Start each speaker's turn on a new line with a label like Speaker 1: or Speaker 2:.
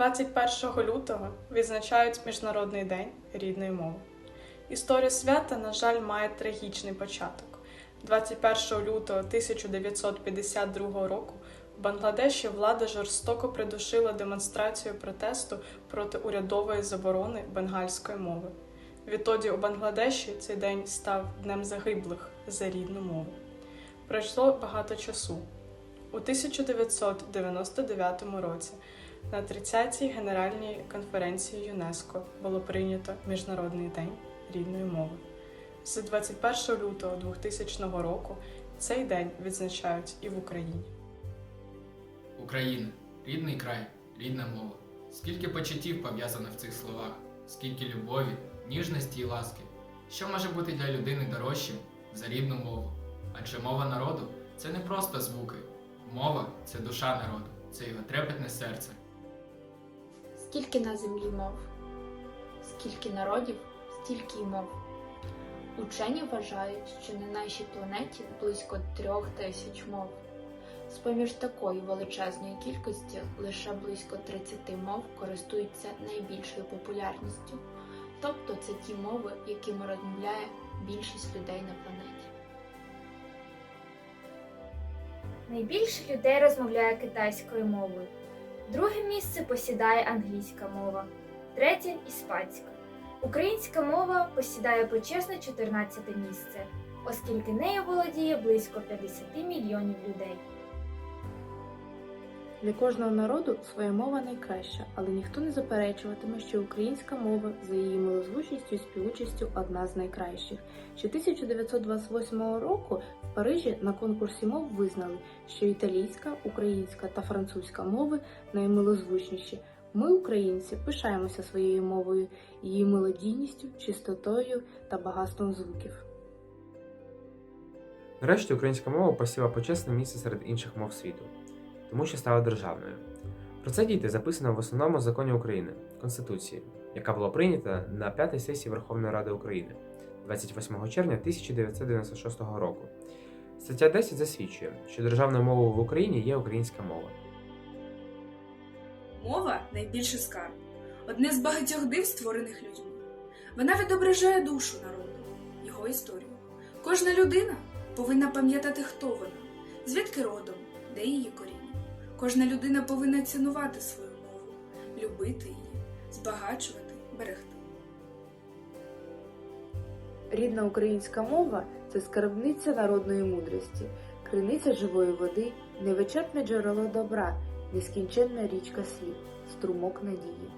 Speaker 1: 21 лютого відзначають Міжнародний день рідної мови. Історія свята, на жаль, має трагічний початок. 21 лютого 1952 року в Бангладеші влада жорстоко придушила демонстрацію протесту проти урядової заборони бенгальської мови. Відтоді у Бангладеші цей день став днем загиблих за рідну мову. Пройшло багато часу. У 1999 році на 30-й Генеральній конференції ЮНЕСКО було прийнято Міжнародний день рідної мови. З 21 лютого 2000 року цей день відзначають і в Україні.
Speaker 2: Україна рідний край, рідна мова. Скільки почуттів пов'язано в цих словах, скільки любові, ніжності і ласки. Що може бути для людини дорожчим за рідну мову? Адже мова народу це не просто звуки. Мова це душа народу, це його трепетне серце.
Speaker 3: Скільки на землі мов, скільки народів, стільки й мов. Учені вважають, що на нашій планеті близько трьох тисяч мов. З-поміж такої величезної кількості лише близько 30 мов користуються найбільшою популярністю, тобто це ті мови, якими розмовляє більшість людей на планеті.
Speaker 4: Найбільше людей розмовляє китайською мовою. Друге місце посідає англійська мова, третє іспанська. Українська мова посідає почесне 14 місце, оскільки нею володіє близько 50 мільйонів людей.
Speaker 5: Для кожного народу своя мова найкраща, але ніхто не заперечуватиме, що українська мова за її милозвучністю і співучістю одна з найкращих. Ще 1928 року в Парижі на конкурсі мов визнали, що італійська, українська та французька мови наймилозвучніші. Ми, українці, пишаємося своєю мовою, її мелодійністю, чистотою та багатством звуків.
Speaker 6: Нарешті українська мова посіла почесне місце серед інших мов світу, тому що стала державною. Про це дійте записано в основному законі України Конституції, яка була прийнята на п'ятій сесії Верховної Ради України 28 червня 1996 року. Стаття 10 засвідчує, що державною мовою в Україні є українська мова.
Speaker 7: Мова найбільший скарб, одне з багатьох див, створених людьми. Вона відображає душу народу, його історію. Кожна людина повинна пам'ятати, хто вона, звідки родом, де її коріння. Кожна людина повинна цінувати свою мову, любити її, збагачувати, берегти.
Speaker 5: Рідна українська мова це скарбниця народної мудрості, криниця живої води, невичерпне джерело добра, нескінченна річка слів, струмок надії.